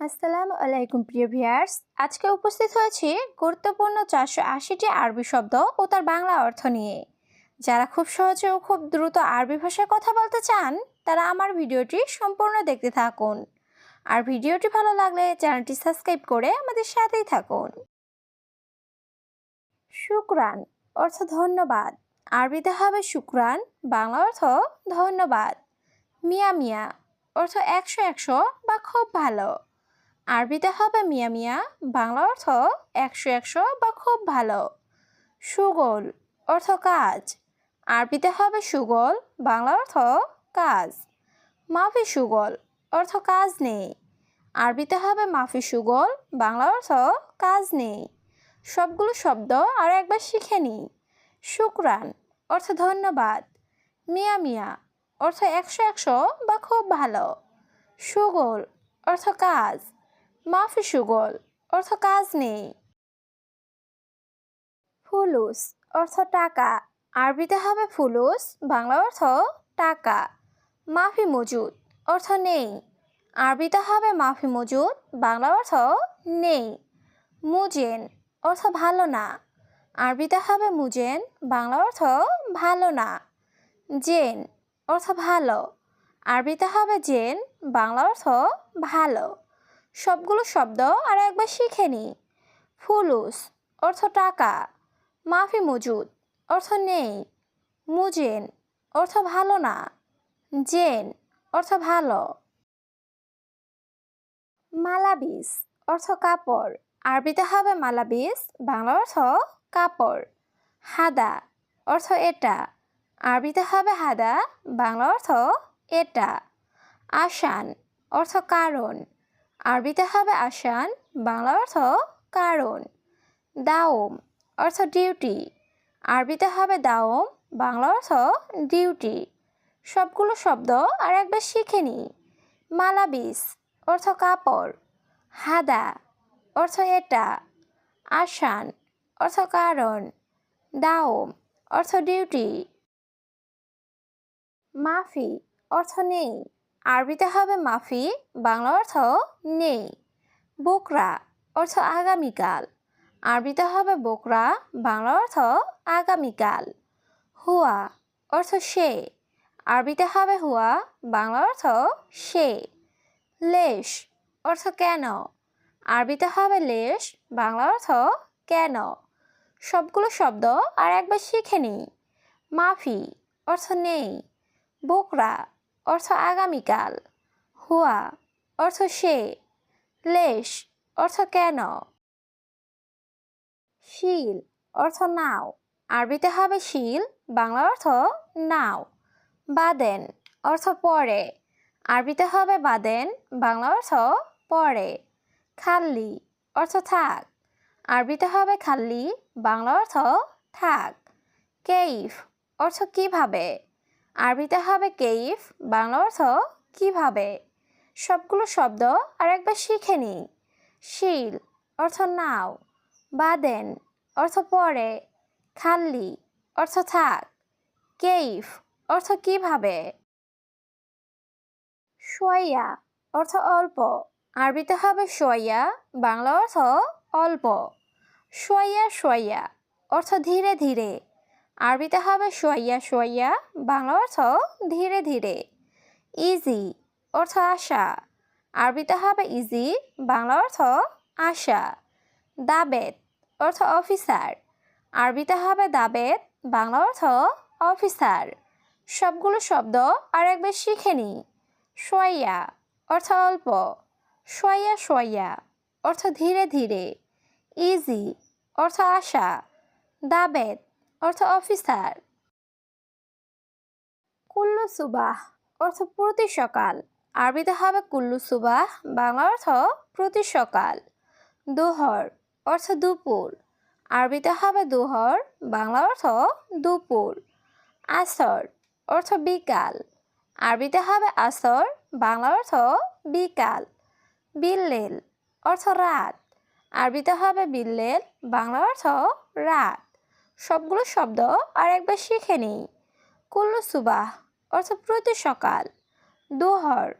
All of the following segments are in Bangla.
আসসালামু আলাইকুম, প্রিয় ভিয়ার্স আজকে উপস্থিত হয়েছি গুরুত্বপূর্ণ চারশো আশিটি আরবি শব্দ ও তার বাংলা অর্থ নিয়ে। যারা খুব সহজে ও খুব দ্রুত আরবি ভাষায় কথা বলতে চান, তারা আমার ভিডিওটি সম্পূর্ণ দেখতে থাকুন। আর ভিডিওটি ভালো লাগলে চ্যানেলটি সাবস্ক্রাইব করে আমাদের সাথেই থাকুন। শুক্রান অর্থ ধন্যবাদ। আরবিতে হবে শুক্রান, বাংলা অর্থ ধন্যবাদ। মিয়া মিয়া অর্থ একশো একশো বা খুব ভালো। আরবিতে হবে মিয়া মিয়া, বাংলা অর্থ একশো একশো বা খুব ভালো। সুগোল অর্থ কাজ। আরবিতে হবে সুগোল, বাংলা অর্থ কাজ। মাফি সুগোল অর্থ কাজ নেই। আরবিতে হবে মাফি সুগোল, বাংলা অর্থ কাজ নেই। সবগুলো শব্দ আর একবার শিখে নিই। শুক্রান অর্থ ধন্যবাদ। মিয়া মিয়া অর্থ একশো একশো বা খুব ভালো। সুগোল অর্থ কাজ। মাফি সুগল, অর্থ কাজ নেই। ফুলুস, অর্থ টাকা। আরবিতে হবে ফুলুস, বাংলা অর্থ টাকা। মাফি মজুদ, অর্থ নেই। আরবিতে হবে মাফি মজুদ, বাংলা অর্থ নেই। মুজেন, অর্থ ভালো না। আরবিতে হবে মুজেন, বাংলা অর্থ ভালো না। জেন, অর্থ ভালো। আরবিতে হবে জেন, বাংলা অর্থ ভালো। সবগুলো শব্দ আর একবার শিখে নিই ফুলুস, অর্থ টাকা। মাফি মজুদ, অর্থ নেই। মুজেন, অর্থ ভালো না। জেন, অর্থ ভালো। মালাবিস, অর্থ কাপড়। আরবিতে হবে মালাবিস, বাংলা অর্থ কাপড়। হাদা, অর্থ এটা। আরবিতে হবে হাদা, বাংলা অর্থ এটা। আসান, অর্থ কারণ। আরবিতে হবে আসান বাংলা অর্থ কারণ। দাওম অর্থ ডিউটি আরবিতে হবে দাওম, বাংলা অর্থ ডিউটি সবগুলো শব্দ আর একবার শিখে নিই মালাবিস অর্থ কাপড়। হাদা অর্থ এটা। আসান অর্থ কারণ। দাওম অর্থ ডিউটি মাফি অর্থ নেই। আরবিতে হবে মাফি, বাংলা অর্থ নেই। বোকরা অর্থ আগামীকাল। আরবিতে হবে বোকরা, বাংলা অর্থ আগামীকাল। হুয়া অর্থ সে। আরবিতে হবে হুয়া, বাংলা অর্থ সে। লেশ অর্থ কেন? আরবিতে হবে লেশ, বাংলা অর্থ কেন? সবগুলো শব্দ আর একবার শিখে নিই। মাফি অর্থ নেই। বোকরা অর্থ আগামীকাল। হুয়া, অর্থ সে। লেশ, অর্থ কেন? শিল, অর্থ নাও। আরবিতে হবে শিল, বাংলা অর্থ নাও। বাদেন, অর্থ পরে আরবিতে হবে বাদেন, বাংলা অর্থ পরে খাল্লি, অর্থ থাক। আরবিতে হবে খাল্লি, বাংলা অর্থ থাক। কেইফ, অর্থ কীভাবে? আরবিতে হবে কেইফ, বাংলা অর্থ কীভাবে? সবগুলো শব্দ আর একবার শিখে নিই। শিল, অর্থ নাও। বাদেন, অর্থ পরে। খাল্লি অর্থ থাক। কেইফ, অর্থ কীভাবে? সোয়া অর্থ অল্প। আরবিতে হবে সোয়া বাংলা অর্থ অল্প। সোয়া সোয়া অর্থ ধীরে ধীরে। আরবিতে হবে সোয়া সোয়া বাংলা অর্থ ধীরে ধীরে। ইজি অর্থ আশা। আরবিতে হবে ইজি বাংলা অর্থ আশা। দাবেত অর্থ অফিসার। আরবিতে হবে দাবেত বাংলা অর্থ অফিসার। সবগুলো শব্দ আর একবার শিখে নি। সোয়া অর্থ অল্প। সোয়া সোয়া অর্থ ধীরে ধীরে। ইজি অর্থ আশা। দাবেত অর্থ অফিসার। কুল্লু সুবাহ, অর্থ প্রতি সকাল। আরবিতে হবে কুল্লু সুবাহ, বাংলা অর্থ প্রতি সকাল। দোহর, অর্থ দুপুর। আরবিতে হবে দোহর, বাংলা অর্থ দুপুর। আসর, অর্থ বিকাল। আরবিতে হবে আসর, বাংলা অর্থ বিকাল। বিল্লেল, অর্থ রাত। আরবিতে হবে বিল্লেল, বাংলা অর্থ রাত। সবগুলো শব্দ আর একবার শিখে নিই। কুল্লু সুবাহ, অর্থ প্রতি সকাল। দোহর,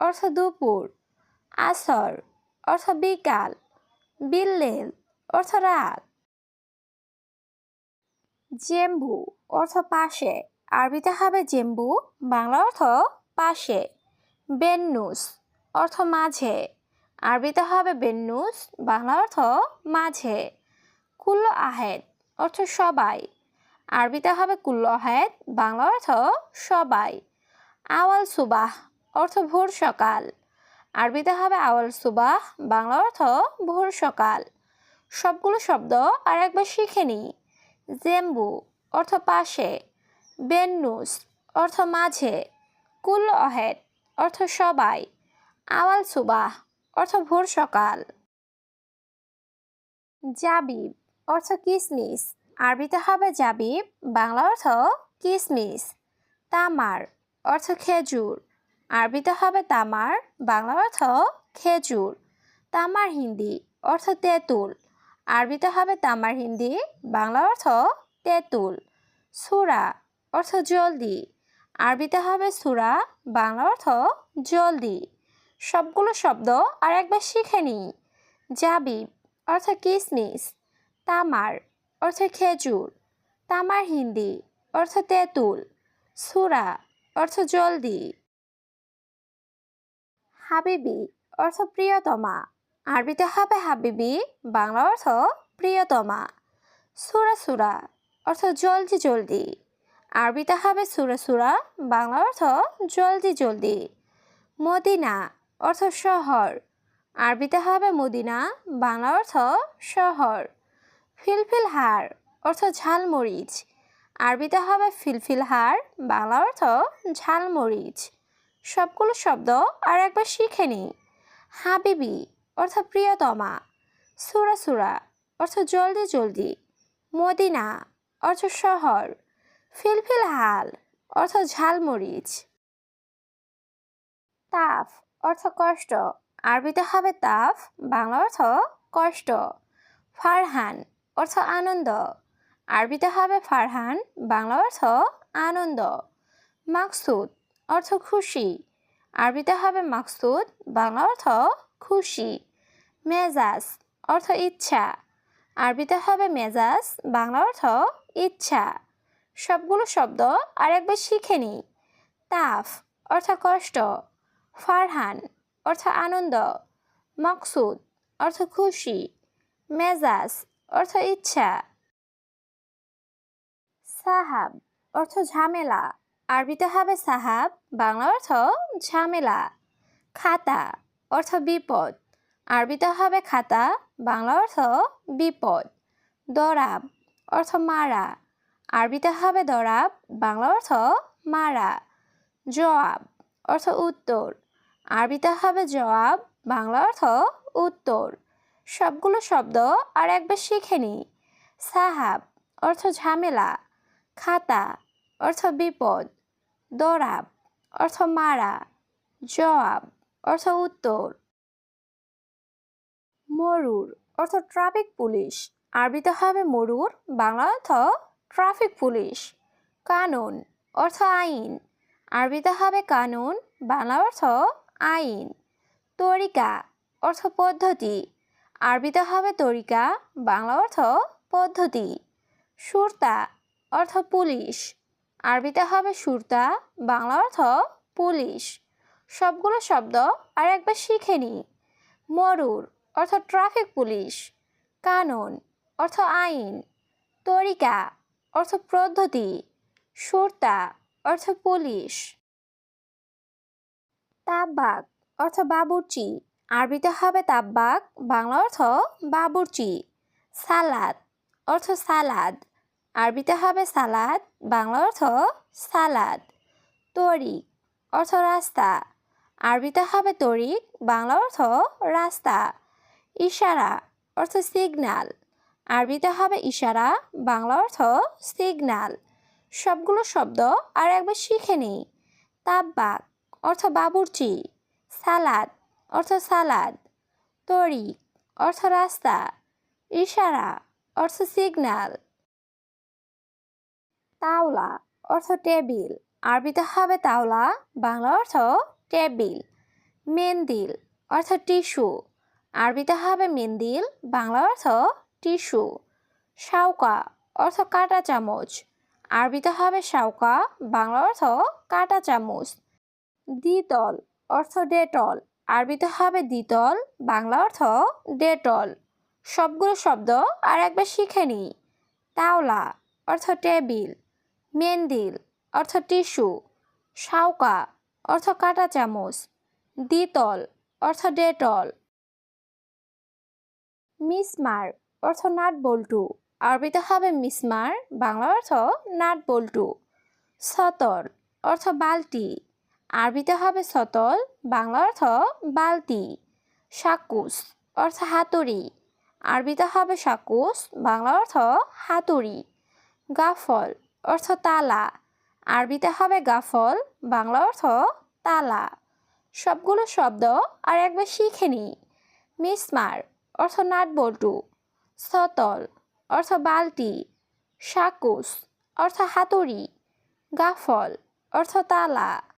অর্থ দুপুর। আসর, অর্থ বিকাল। বিল্লেল, অর্থ রাত। জেম্বু, অর্থ পাশে। আরবিতে হবে জেম্বু, বাংলা অর্থ পাশে। বেন্নুস, অর্থ মাঝে। আরবিতে হবে বেন্নুস, বাংলা অর্থ মাঝে। কুল্ল আহেদ অর্থ সবাই। আরবিতে হবে কুল্ল আহেদ বাংলা অর্থ সবাই। আওয়াল সুবাহ, অর্থ ভোর সকাল। আরবিতে হবে আওয়াল সুবাহ বাংলা অর্থ ভোর সকাল। সবগুলো শব্দ আর একবার শিখে নিই। জেম্বু, অর্থ পাশে। বেন্নুস, অর্থ মাঝে। কুল অহেদ অর্থ সবাই। আওয়াল সুবাহ, অর্থ ভোর সকাল। জাবিব অর্থ কিসমিস। আরবিতে হবে জাবিব, বাংলা অর্থ কিসমিস। তামার, অর্থ খেজুর। আরবিতে হবে তামার, বাংলা অর্থ খেজুর। তামার হিন্দি, অর্থ তেঁতুল। আরবিতে হবে তামার হিন্দি, বাংলা অর্থ তেঁতুল। সুরা, অর্থ জলদি। আরবিতে হবে সুরা, বাংলা অর্থ জলদি। সবগুলো শব্দ আর একবার শিখে নিই। জাবিব, অর্থ কিসমিস। তামার, অর্থ খেজুর। তামার হিন্দি, অর্থ তেঁতুল। সুরা, অর্থ জলদি। হাবিবি, অর্থ প্রিয়তমা। আরবিতে হবে হাবিবি, বাংলা অর্থ প্রিয়তমা। সুরা সুরা, অর্থ জলদি জলদি। আরবিতে হবে সুরা সুরা, বাংলা অর্থ জলদি জলদি। মদিনা, অর্থ শহর। আরবিতে হবে মদিনা, বাংলা অর্থ শহর। ফিলফিল হার, অর্থ ঝালমরিচ। আরবিতে হবে ফিলফিল হার, বাংলা অর্থ ঝালমরিচ। সবগুলো শব্দ আর একবার শিখে নিই। হাবিবি, অর্থ প্রিয়তমা। সুরা সুরা, অর্থ জলদি জলদি। মদিনা, অর্থ শহর। ফিলফিল হাল, অর্থ ঝালমরিচ। তাফ, অর্থ কষ্ট। আরবিতে হবে তাফ, বাংলা অর্থ কষ্ট। ফারহান অর্থ আনন্দ। আরবিতে হবে ফারহান, বাংলা অর্থ আনন্দ। মাকসুদ, অর্থ খুশি। আরবিতে হবে মাকসুদ, বাংলা অর্থ খুশি। মেজাজ, অর্থ ইচ্ছা। আরবিতে হবে মেজাজ, বাংলা অর্থ ইচ্ছা। সবগুলো শব্দ আরেকবার শিখে নিই। তাফ, অর্থ কষ্ট। ফারহান, অর্থ আনন্দ। মকসুদ, অর্থ খুশি। মেজাজ অর্থ ইচ্ছা। সাহাব, অর্থ ঝামেলা। আরবিতে হবে সাহাব, বাংলা অর্থ ঝামেলা। খাতা, অর্থ বিপদ। আরবিতে হবে খাতা, বাংলা অর্থ বিপদ। দরাব, অর্থ মারা। আরবিতে হবে দরাব, বাংলা অর্থ মারা। জবাব অর্থ উত্তর। আরবিতে হবে জবাব বাংলা অর্থ উত্তর। সবগুলো শব্দ আর একবার শিখে নিই। সাহাব, অর্থ ঝামেলা। খাতা, অর্থ বিপদ। দরাব, অর্থ মারা। জবাব, অর্থ উত্তর। মরুর, অর্থ ট্রাফিক পুলিশ। আরবিতে হবে মরুর বাংলা অর্থ ট্রাফিক পুলিশ। কানুন, অর্থ আইন। আরবিতে হবে কানুন বাংলা অর্থ আইন। তরিকা, অর্থ পদ্ধতি। আরবিতে হবে তরিকা, বাংলা অর্থ পদ্ধতি। সুরতা অর্থ পুলিশ। আরবিতে হবে সুরতা, বাংলা অর্থ পুলিশ। সবগুলো শব্দ আর একবার শিখে নি। মরুর অর্থ ট্রাফিক পুলিশ। কানুন অর্থ আইন। তরিকা অর্থ পদ্ধতি। সুরতা অর্থ পুলিশ। তাব্বাক অর্থ বাবুর্চি। আরবিতে হবে তাব্বাক, বাংলা অর্থ বাবুর্চি, সালাদ, অর্থ সালাদ। আরবিতে হবে সালাদ, বাংলা অর্থ সালাদ। তরিক, অর্থ রাস্তা। আরবিতে হবে তরিক, বাংলা অর্থ রাস্তা। ইশারা, অর্থ সিগনাল। আরবিতে হবে ইশারা, বাংলা অর্থ সিগনাল। সবগুলো শব্দ আর একবার শিখে নিই। তাব্বাক, অর্থ বাবুর্চি। সালাদ অর্থ সালাদ, তরিক, অর্থ রাস্তা, ইশারা, অর্থ সিগনাল তাওলা, অর্থ টেবিল। আরবিতে হবে তাওলা, বাংলা অর্থ টেবিল। মেন্দিল, অর্থ টিস্যু। আরবিতে হবে মেন্দিল, বাংলা অর্থ টিস্যু। শাউকা অর্থ কাটা চামচ। আরবিতে হবে শাউকা বাংলা অর্থ কাটা চামচ। দ্বিতল, অর্থ ডেটল। আরবিতে হবে দ্বিতল, বাংলা অর্থ ডেটল। সবগুলো শব্দ আর একবার শিখে নিই। তাওলা অর্থ টেবিল, মেন্দিল অর্থ টিস্যু শাউকা অর্থ কাটা চামচ, দ্বিতল অর্থ ডেটল। মিসমার অর্থ নাট বল্টু আরবিতে হবে মিসমার, বাংলা অর্থ নাট বল্টু সতল অর্থ বালতি আরবিতে হবে সতল, বাংলা অর্থ বালতি। সাকুস অর্থ হাতুড়ি। আরবিতে হবে সাকুস, বাংলা অর্থ হাতুড়ি। গাফল অর্থ তালা। আরবিতে হবে গাফল, বাংলা অর্থ তালা। সবগুলো শব্দ আর একবার শিখে নিই। মিসমার অর্থ নাট বল্টু সতল অর্থ বালতি। সাকুস অর্থ হাতুড়ি। গাফল অর্থ তালা।